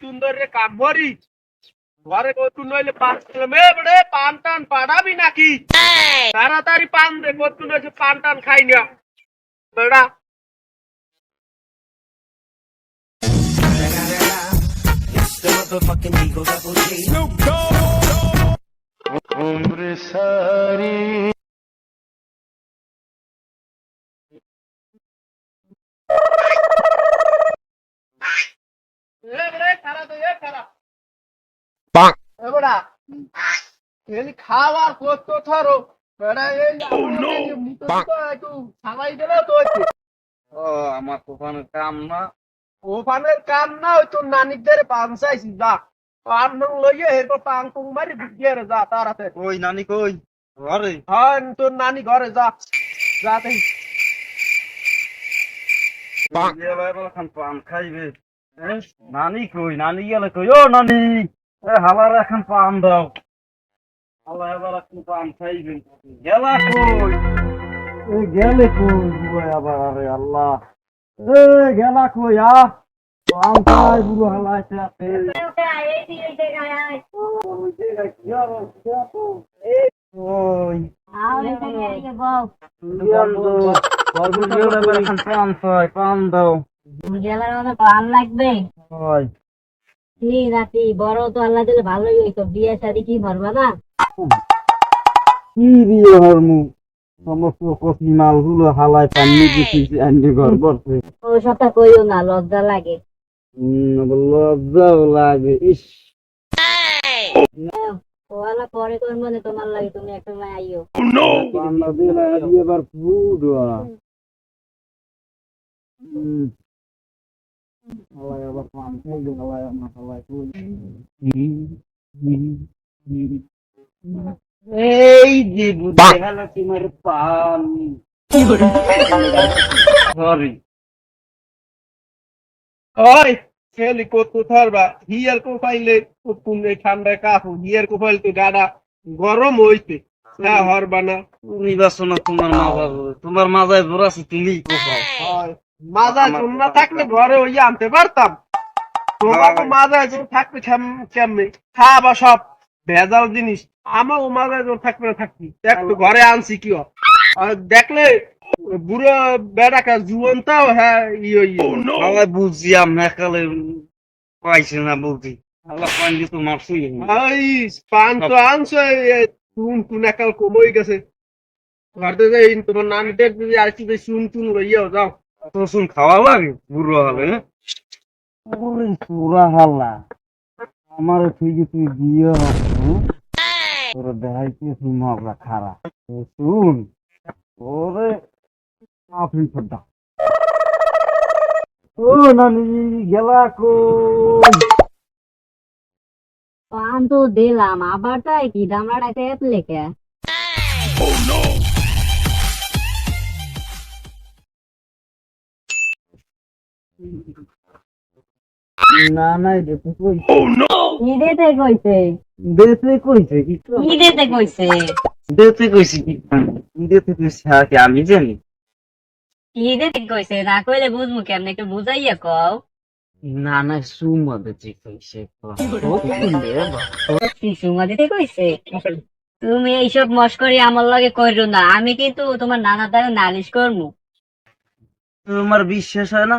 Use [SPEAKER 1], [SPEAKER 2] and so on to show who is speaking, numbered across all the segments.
[SPEAKER 1] সুন্দরে কামড়ি ঘরে কতু নইলে পান মে বড়ে পান টান পাড়াবি নাকি? তাড়াতাড়ি পান দে কতু নইছে পান টান খাই না বেড়া। এ বড়ে খারা তো এ খারা
[SPEAKER 2] Bonk.
[SPEAKER 1] এ বড়া এলি খাওয়ার কত ধরো। বেড়া এই মুখ একটু সামাই দিলে তো হচ্ছে।
[SPEAKER 3] ও আমার তুফানের কাম না।
[SPEAKER 1] ওখানের কাম না ওই তোর নানিকদের পান যা। পান লইয়ে এরপর পান টুং মারি বিয়ে যা তারাতে
[SPEAKER 3] কই নানি কই? ঘরে?
[SPEAKER 1] হ্যাঁ তোর নানি ঘরে যা। যা তাই
[SPEAKER 2] Bonk.
[SPEAKER 3] এবার এবার খান পান খাইবে। এ, নানি কই? নানি গেলে কই? ও নানি! হালার এখন পান দাও। হালা এবার এখন পান খাইবে গেলা কই? এ গেলে কই বুয়া আবার? আরে আল্লাহ। এ গেলা কই আ? পান বুড়ো হালাইছে আপে ওই পান ছয় পান দাও
[SPEAKER 4] ভালো লাগবে।
[SPEAKER 3] ওই
[SPEAKER 4] কি নাতি বড় তো আল্লাহ দিলে ভালোই হইতো। বিয়ে শাদি কি ভরবা না?
[SPEAKER 3] কি দিয়ে হরমু সমস্ত কফি মালগুলো হালায় পানি দিছি আন্ডি ঘর বসে
[SPEAKER 4] ও সবটা কইও না লজ্জা লাগে।
[SPEAKER 3] লজ্জাও লাগে ইস!
[SPEAKER 4] ও পরে কোন মনে তোমার লাগে তুমি একটা মায় আইও
[SPEAKER 3] পান্ডা দিলে এবার এই যে গেল তোমার পান। সরি
[SPEAKER 1] ওই কত ধরবা হিয়ার কো পাইলে পুনে ঠান্ডা কাপু হিয়ার কো পাইলে তো গাডা গরম হইতে না হরবা না।
[SPEAKER 3] তুমি বাসো না তোমার মাজা তোমার মাজায় আছে তুমি
[SPEAKER 1] হয়। মাজা চুন না থাকলে ঘরে ওই আনতে পারতাম। তোমার তো মাজা চুন থাকবে কেমনে? সব ভেজাল জিনিস। আমারও মাজা চুন থাকবে না থাকবি। দেখ তো ঘরে আনছি কি দেখলে বুড়ো বেড়াকা জুয়ন্তাও হ্যাঁ ইয়ে ইয়ে।
[SPEAKER 3] আল্লাহ বুঝছি আমি একালে পাইছে না বুঝি। তো মারছুই।
[SPEAKER 1] এই পান তো আনছো টুন টুন একাল কমই গেছে। ঘরতে যাই তোমার নানি দেখবে আসছি যে শুন টুন রইয়াও যাও।
[SPEAKER 3] শুন খাওয়া লাগে? বুড়ো হলে পুরা হাল্লা আমার তুই যে তুই দিয়ে তোর দেখাইতে তুই মগলা খারাপ শুন ওরে আফিন ফড্ডা ও নানি গেলা কই?
[SPEAKER 4] পান তো দিলাম আবার তাই কি দামড়াটা এত লেখে?
[SPEAKER 3] না না দেখতে কই
[SPEAKER 4] কি দিতে কইছে।
[SPEAKER 3] দেখতে কইছে কি তো
[SPEAKER 4] কি দিতে কইছে
[SPEAKER 3] কি দেখতে কইছি হ্যাঁ কি আমি জানি।
[SPEAKER 4] কি দিতে কইছে না কইলে বুঝমু কেমনে একটু বুঝাইয়া কও।
[SPEAKER 3] না না সুমা কইছে
[SPEAKER 4] দিতে কইছে? তুমি এইসব মস্করি আমার লগে করো না আমি কিন্তু তোমার নানা দ্বারা নালিশ করব
[SPEAKER 3] তোমার বিশ্বাস হয় না?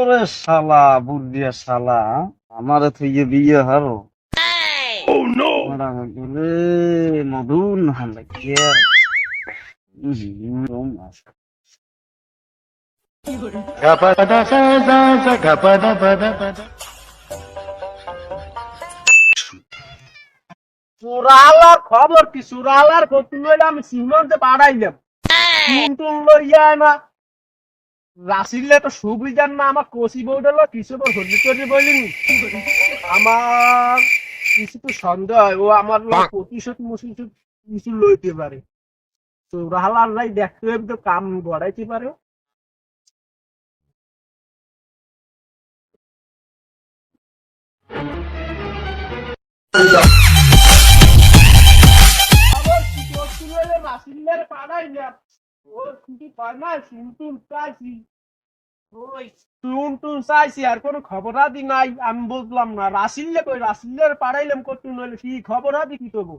[SPEAKER 3] ওরে শালা বুদ্ধিয়া শালা আমার থেকে বিয়ে হারো মধুন
[SPEAKER 1] সুরালার খবর কি? সুরালার কত লইলে আমি সীমান্তে পাঠাইলাম টুন টুন লইয়া না রাসিলে তো সুবিধার না, আমার কষি বউটা লো কিছু তো হলি করে বলিনি। আমার কিছু তো সন্দেহ হয়, ও আমার প্রতিশোধ মুসিশোধ কিছু লইতে পারে। তো রাহালার লাই দেখতে হবে তো কাম গড়াইতে পারে। রাসিলের পাড়াই আর কোনো নাই আমি বুঝলাম না। রাসিল্লে কই? রাসিল্লের পাড়াইলাম করতে নইলে কি খবরাদি কি তবু?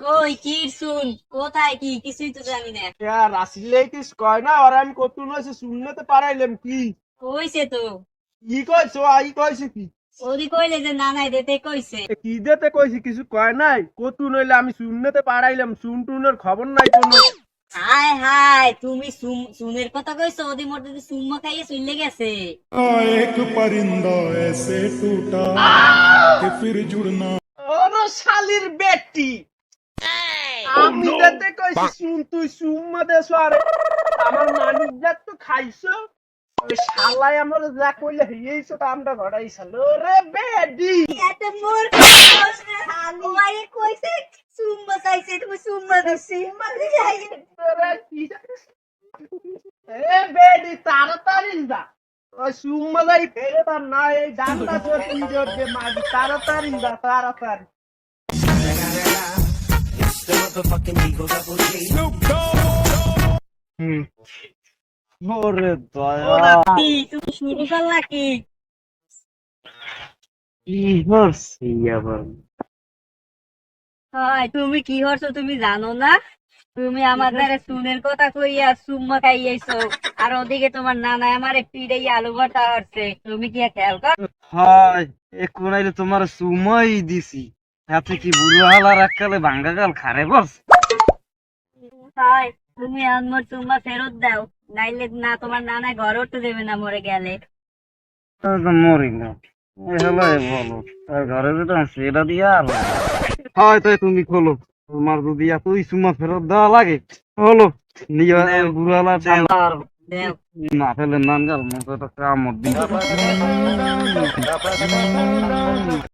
[SPEAKER 4] কই কি শুন? কোথায় কি? কিছুই তো জানি না।
[SPEAKER 1] রাসিল্লে কি কয় না? আর আমি করতে নইছে শুনলে তো পাড়াইলাম কি?
[SPEAKER 4] কইছে তো।
[SPEAKER 1] ই কইছো আই কইছে কি?
[SPEAKER 4] কইলে যে না নাই দিতে কইছে।
[SPEAKER 1] এ কি দিতে কইছি? কিছু কয় নাই? কতু নইলে আমি শুনতে পাড়াইলাম। শুন টুনের খবর নাই কোনো।
[SPEAKER 4] হায় হায় তুমি সুমের কথা কইছো? ওদি মোর সুম্মা খাইয়ে চলে গেছে।
[SPEAKER 2] এক পরিন্দা এসে টুটা। কে ফির জুড়না।
[SPEAKER 1] ওর শালির বেটি। আমি যাতে কইছি সুন তুই সুম্মা দেছো আর আমার মানিক যাত তো খাইছো? শালাই আমার যা কইলে হইয়েছো তো আমরা ঘড়াইছিল রে বেডি!
[SPEAKER 4] এত মোর আমারে কইছে সুম্মা চাইছে তুমি সুম্মা দিছি।
[SPEAKER 1] রে কি- এ বেডি তাড়াতাড়ি যা। ওই সুম্মা যাই ফেলে তার না এই ডান্ডা তোর তুই জোরবে মাগি তাড়াতাড়ি যা তাড়াতাড়ি।
[SPEAKER 3] ওরে দয়া।
[SPEAKER 4] তুমি শুরু করলা কি?
[SPEAKER 3] কি আবার?
[SPEAKER 4] হয় তুমি কি করছ তুমি জানো না? তুমি আমার দ্বারা সুনের কথা কইয়া সুম্মা খাইয়েছো আর ওদিকে তোমার নানা আমার পিড়ে আলু ভর্তা হচ্ছে তুমি কি খেয়াল কর?
[SPEAKER 3] হয় এ কোনাইলে তোমার সুমই দিছি। এতে কি বুড়ো হালার এককালে ভাঙ্গা গাল খারে বস
[SPEAKER 4] হয় তুমি আমার সুম্মা ফেরত দাও। নাইলে না তোমার নানা ঘর উঠতে দেবে না মরে গেলে।
[SPEAKER 3] মরি না। হলো বলো। তার ঘরে যেটা আছে এটা দিয়া আর হয় তো তুমি খোলো। তোমার যদি এতই সুমা ফেরত দেওয়া লাগে হলো নিয়ে বুড়ো হালা না ফেলে নান গাল মতো একটা কামড় দিন